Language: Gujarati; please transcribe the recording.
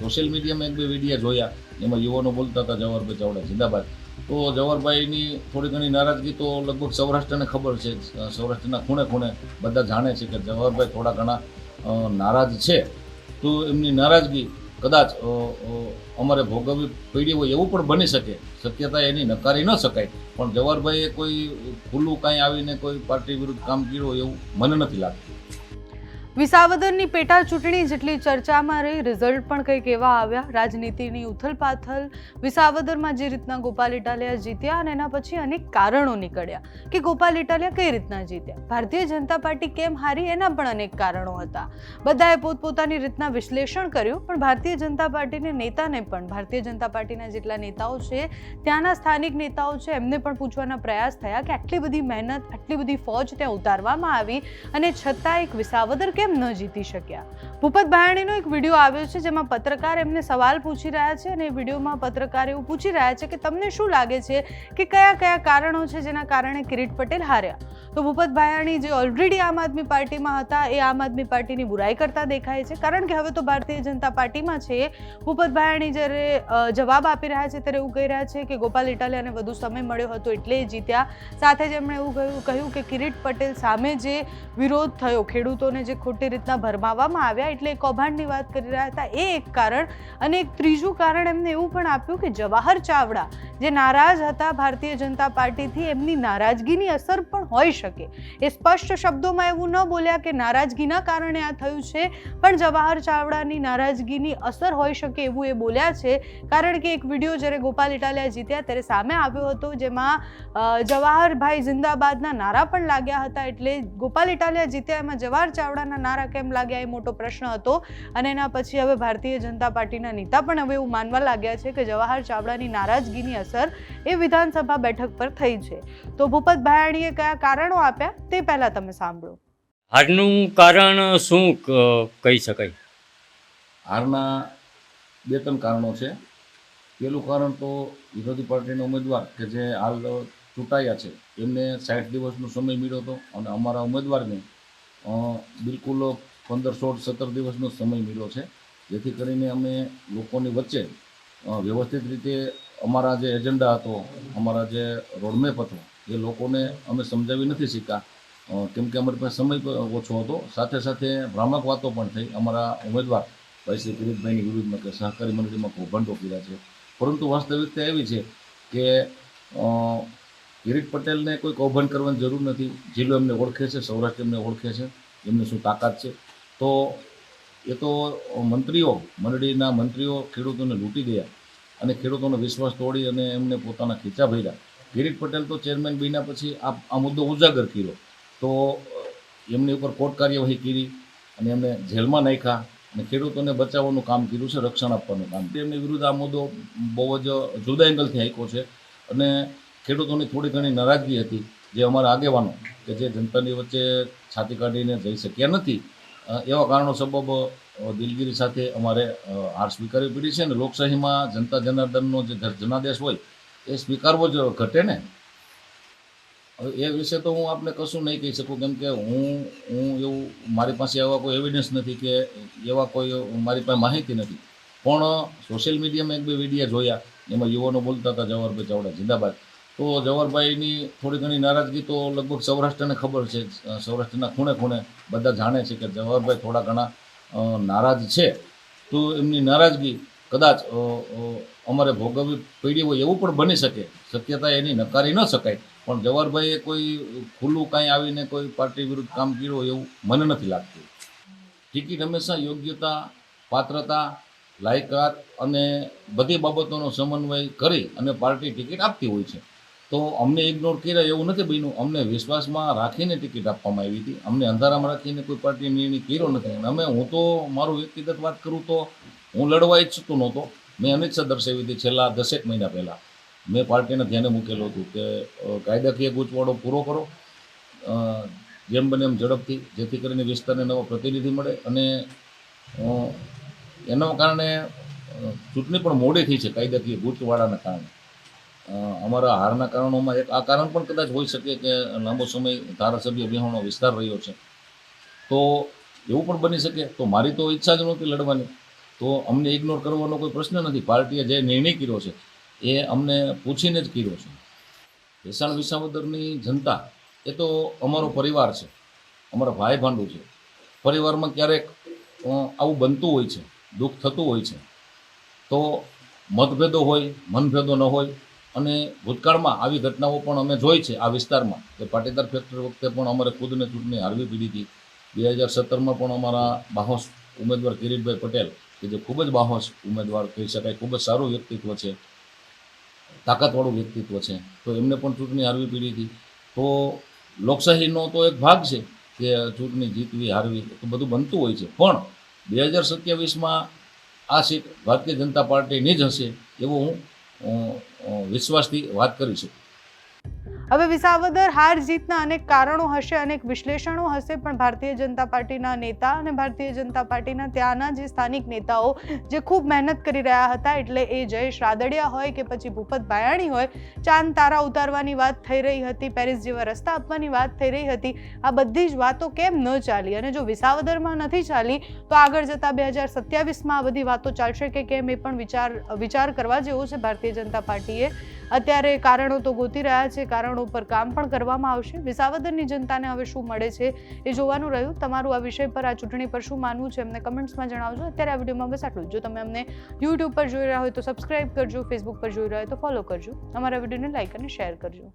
સોશિયલ મીડિયામાં એક બે વિડીયા જોયા. એમાં યુવાનો બોલતા હતા, જવાહરભાઈ ચાવડા, જિંદાબાદ. તો જવાહરભાઈની થોડી ઘણી નારાજગી તો લગભગ સૌરાષ્ટ્રને ખબર છે. સૌરાષ્ટ્રના ખૂણે ખૂણે બધા જાણે છે કે જવાહરભાઈ થોડા ઘણા નારાજ છે. તો એમની નારાજગી કદાચ અમારે ભોગવવી પડી હોય એવું પણ બની શકે. શક્યતા એની નકારી ન શકાય. પણ જવાહરભાઈએ કોઈ ખુલ્લું કાંઈ આવીને કોઈ પાર્ટી વિરુદ્ધ કામ કર્યું એવું મને નથી લાગતું. વિસાવદરની પેટા ચૂંટણી જેટલી ચર્ચામાં રહી, રિઝલ્ટ પણ કંઈક એવા આવ્યા. રાજનીતિની ઉથલપાથલ વિસાવદરમાં જે રીતના ગોપાલ ઇટાલિયા જીત્યા અને એના પછી અનેક કારણો નીકળ્યા કે ગોપાલ ઇટાલિયા કઈ રીતના જીત્યા. ભારતીય જનતા પાર્ટી કેમ હારી એના પણ અનેક કારણો હતા. બધાએ પોતપોતાની રીતના વિશ્લેષણ કર્યું, પણ ભારતીય જનતા પાર્ટીના નેતાને પણ, ભારતીય જનતા પાર્ટીના જેટલા નેતાઓ છે, ત્યાંના સ્થાનિક નેતાઓ છે, એમને પણ પૂછવાના પ્રયાસ થયા કે આટલી બધી મહેનત, આટલી બધી ફોજ ત્યાં ઉતારવામાં આવી અને છતાં એક વિસાવદર કેમ ન જીતી શક્યા? ભૂપત ભાયાણીનો એક વીડિયો આવ્યો છે જેમાં પત્રકાર એમને સવાલ પૂછી રહ્યા છે અને એ વિડીયોમાં પત્રકાર એવું પૂછી રહ્યા છે કે તમને શું લાગે છે કે કયા કયા કારણો છે જેના કારણે કિરીટ પટેલ હાર્યા? તો ભૂપત ભાયાણી જે ઓલરેડી આમ આદમી પાર્ટીમાં હતા, એ આમ આદમી પાર્ટીની બુરાઈ કરતા દેખાય છે. કારણ કે હવે તો ભારતીય જનતા પાર્ટીમાં છે. ભૂપત ભાયાણી જ્યારે જવાબ આપી રહ્યા છે, ત્યારે એવું કહી રહ્યા છે કે ગોપાલ ઇટાલિયાને વધુ સમય મળ્યો હતો એટલે જીત્યા. સાથે જ એમણે એવું કહ્યું કહ્યું કે કિરીટ પટેલ સામે જે વિરોધ થયો, ખેડૂતોને જે ખોટી રીતના ભરમાવવામાં આવ્યા એટલે કૌભાંડની વાત કરી રહ્યા હતા. એ એક કારણ અને એક ત્રીજું કારણ એમને એવું પણ આપ્યું કે જવાહર ચાવડા જે નારાજ હતા ભારતીય જનતા પાર્ટીથી, એમની નારાજગીની અસર પણ હોઈ શકે એ સ્પષ્ટ શબ્દોમાં એવું ન બોલ્યા કે નારાજગીના કારણે આ થયું છે, પણ જવાહર ચાવડાની નારાજગીની અસર હોઈ શકે એવું એ બોલ્યા છે. કારણ કે એક વીડિયો જ્યારે ગોપાલ ઇટાલિયા જીત્યા ત્યારે સામે આવ્યો હતો, જેમાં જવાહરભાઈ જિંદાબાદના નારા પણ લાગ્યા હતા એટલે ગોપાલ ઇટાલિયા જીત્યા, એમાં જવાહર ચાવડાના નારા કેમ લાગ્યા એ મોટો પ્રશ્ન હતો. અને એના પછી હવે ભારતીય જનતા પાર્ટીના નેતા પણ હવે એવું માનવા લાગ્યા છે કે જવાહર ચાવડાની નારાજગીની અસર એ વિધાનસભા બેઠક પર થઈ છે. તો ભૂપત ભાયાણીએ કયા કારણો આપ્યા તે પહેલા તમે સાંભળો. હારનું કારણ શું કહી શકાય? હારના બે ત્રણ કારણો છે. પહેલું કારણ તો વિરોધી પાર્ટીના ઉમેદવાર કે જે હાલ ચૂંટાયા છે એમને સાઠ દિવસનો સમય મળ્યો હતો અને અમારા ઉમેદવારને અ, બિલકુલ પંદર સોળ સત્તર દિવસનો સમય મળ્યો છે. જેથી કરીને અમે લોકોની વચ્ચે વ્યવસ્થિત રીતે અમારા જે એજન્ડા હતો અમારા જે રોડમેપ હતો એ લોકોને અમે સમજાવી નથી શીખ્યા. કેમકે અમારી પાસે સમય ઓછો હતો. સાથે સાથે ભ્રામક વાતો પણ થઈ. અમારા ઉમેદવાર ભાઈ શ્રી કિરીટભાઈની વિરુદ્ધમાં કે સહકારી મંડળીમાં કૌભાંડો કર્યા છે. પરંતુ વાસ્તવિકતા એવી છે કે કિરીટ પટેલને કોઈ કૌભાંડ કરવાની જરૂર નથી. જિલ્લો એમને ઓળખે છે, સૌરાષ્ટ્ર એમને ઓળખે છે, એમને શું તાકાત છે? તો એ તો મંત્રીઓ, મંડળીના મંત્રીઓ ખેડૂતોને લૂંટી ગયા અને ખેડૂતોનો વિશ્વાસ તોડી અને એમને પોતાના ખીચા ભર્યા. કિરીટ પટેલ તો ચેરમેન બન્યા પછી આ મુદ્દો ઉજાગર કર્યો. તો એમની ઉપર કોર્ટ કાર્યવાહી કરી અને એમને જેલમાં નાખ્યા અને ખેડૂતોને બચાવવાનું કામ કર્યું છે, રક્ષણ આપવાનું કામ. એમની વિરુદ્ધ આ મુદ્દો બહુ જ જુદા એંગલથી આંક્યો છે અને ખેડૂતોની થોડી ઘણી નારાજગી હતી જે અમારા આગેવાનો કે જે જનતાની વચ્ચે છાતી કાઢીને જઈ શક્યા નથી. એવા કારણો સબબ દિલગીરી સાથે અમારે હાર સ્વીકારવી પડી છે અને લોકશાહીમાં જનતા જનાર્દનનો જે જનાદેશ હોય એ સ્વીકારવો જ ઘટે ને? હવે એ વિશે તો હું આપને કશું નહીં કહી શકું, કેમ કે હું હું એવું, મારી પાસે એવા કોઈ એવિડન્સ નથી કે એવા કોઈ, મારી પાસે માહિતી નથી. પણ સોશિયલ મીડિયામાં એક બે વિડીયા જોયા, એમાં યુવાનો બોલતા હતા જવાહરભાઈ ચાવડા, જિંદાબાદ. તો જવાહરભાઈની થોડી ઘણી નારાજગી તો લગભગ સૌરાષ્ટ્રને ખબર છે, સૌરાષ્ટ્રના ખૂણે ખૂણે બધા જાણે છે કે જવાહરભાઈ થોડા ઘણા નારાજ છે. તો એમની નારાજગી કદાચ અમારે ભોગવવી પડી હોય એવું પણ બની શકે. શક્યતા એની નકારી ન શકાય. પણ જવાહરભાઈએ કોઈ ખુલ્લું કાંઈ આવીને કોઈ પાર્ટી વિરુદ્ધ કામ કર્યું હોય એવું મને નથી લાગતું. ટિકિટ હંમેશા યોગ્યતા, પાત્રતા, લાયકાત અને બધી બાબતોનો સમન્વય કરી અને પાર્ટી ટિકિટ આપતી હોય છે. તો અમને ઇગ્નોર કર્યા એવું નથી બન્યું. અમને વિશ્વાસમાં રાખીને ટિકિટ આપવામાં આવી હતી. અમને અંધારામાં રાખીને કોઈ પાર્ટીએ નિર્ણય કર્યો નથી. અને અમે, હું તો મારું વ્યક્તિગત વાત કરું તો હું લડવા ઈચ્છતો નહોતો. મેં અનિચ્છા દર્શાવી હતી છેલ્લા દસેક મહિના પહેલાં મેં પાર્ટીને ધ્યાને મૂકેલું હતું કે કાયદાકીય ગૂંચવાડો પૂરો કરો. જેમ બને એમ ઝડપથી, જેથી કરીને વિસ્તારને નવો પ્રતિનિધિ મળે અને એના કારણે ચૂંટણી પણ મોડી થઈ છે કાયદાકીય ગૂંચવાડાના કારણે. અમારા હારના કારણોમાં એક આ કારણ પણ કદાચ હોઈ શકે કે લાંબો સમય ધારાસભ્ય વિહોણો વિસ્તાર રહ્યો છે. તો એવું પણ બની શકે? તો મારી તો ઈચ્છા જ નહોતી લડવાની. તો અમને ઇગ્નોર કરવાનો કોઈ પ્રશ્ન નથી. પાર્ટીએ જે નિર્ણય કર્યો છે, એ અમને પૂછીને જ કર્યો છે. ભેસાણ વિસાવદરની જનતા, એ તો અમારો પરિવાર છે. અમારા ભાઈ ભાંડું છે. પરિવારમાં ક્યારેક આવું બનતું હોય છે, દુઃખ થતું હોય છે. તો મતભેદો હોય, મનભેદો ન હોય, અને ભૂતકાળમાં આવી ઘટનાઓ પણ અમે જોઈ છે આ વિસ્તારમાં. કે પાટીદાર ફેક્ટરી વખતે પણ અમારે ખુદને ચૂંટણી હારવી પડી હતી. બે હજાર સત્તરમાં પણ અમારા બાહોશ ઉમેદવાર કિરીટભાઈ પટેલ કે જે ખૂબ જ બાહોશ ઉમેદવાર કહી શકાય, ખૂબ જ સારું વ્યક્તિત્વ છે, તાકાતવાળું વ્યક્તિત્વ છે, તો એમને પણ ચૂંટણી હારવી પડી હતી. તો લોકશાહીનો તો એક ભાગ છે કે ચૂંટણી જીતવી, હારવી, તો બધું બનતું હોય છે. પણ બે હજાર સત્યાવીસમાં આ સીટ ભારતીય જનતા પાર્ટીની જ હશે એવો હું વિશ્વાસથી વાત કરી શકું. હવે વિસાવદર હાર જીતના અનેક કારણો હશે, અનેક વિશ્લેષણો હશે, પણ ભારતીય જનતા પાર્ટીના નેતા અને ભારતીય જનતા પાર્ટીના ત્યાંના જે સ્થાનિક નેતાઓ જે ખૂબ મહેનત કરી રહ્યા હતા, એટલે એ જયેશ રાદડિયા હોય કે પછી ભૂપત ભાયાણી હોય, ચાંદ તારા ઉતારવાની વાત થઈ રહી હતી, પેરિસ જેવા રસ્તા આપવાની વાત થઈ રહી હતી, આ બધી જ વાતો કેમ ન ચાલી? અને જો વિસાવદરમાં નથી ચાલી, તો આગળ જતા બે હજાર સત્યાવીસમાં આ બધી વાતો ચાલશે કે કેમ એ પણ વિચાર વિચાર કરવા જેવો છે ભારતીય જનતા પાર્ટીએ. અત્યારે કારણો તો ગોતી રહ્યા છે, કારણો પર કામ પણ કરવામાં આવશે. વિસાવદરની જનતાને હવે શું મળે છે એ જોવાનું રહ્યું. તમારું આ વિષય પર, આ ચૂંટણી પર શું માનવું છે અમને કમેન્ટ્સમાં જણાવજો. અત્યારે આ વિડીયોમાં બસ આટલું જો. તમે અમને યુટ્યુબ પર જોઈ રહ્યા હોય તો સબસ્ક્રાઇબ કરજો ફેસબુક પર જોઈ રહ્યા હોય તો ફોલો કરજો. અમારા વિડીયોને લાઇક અને શેર કરજો.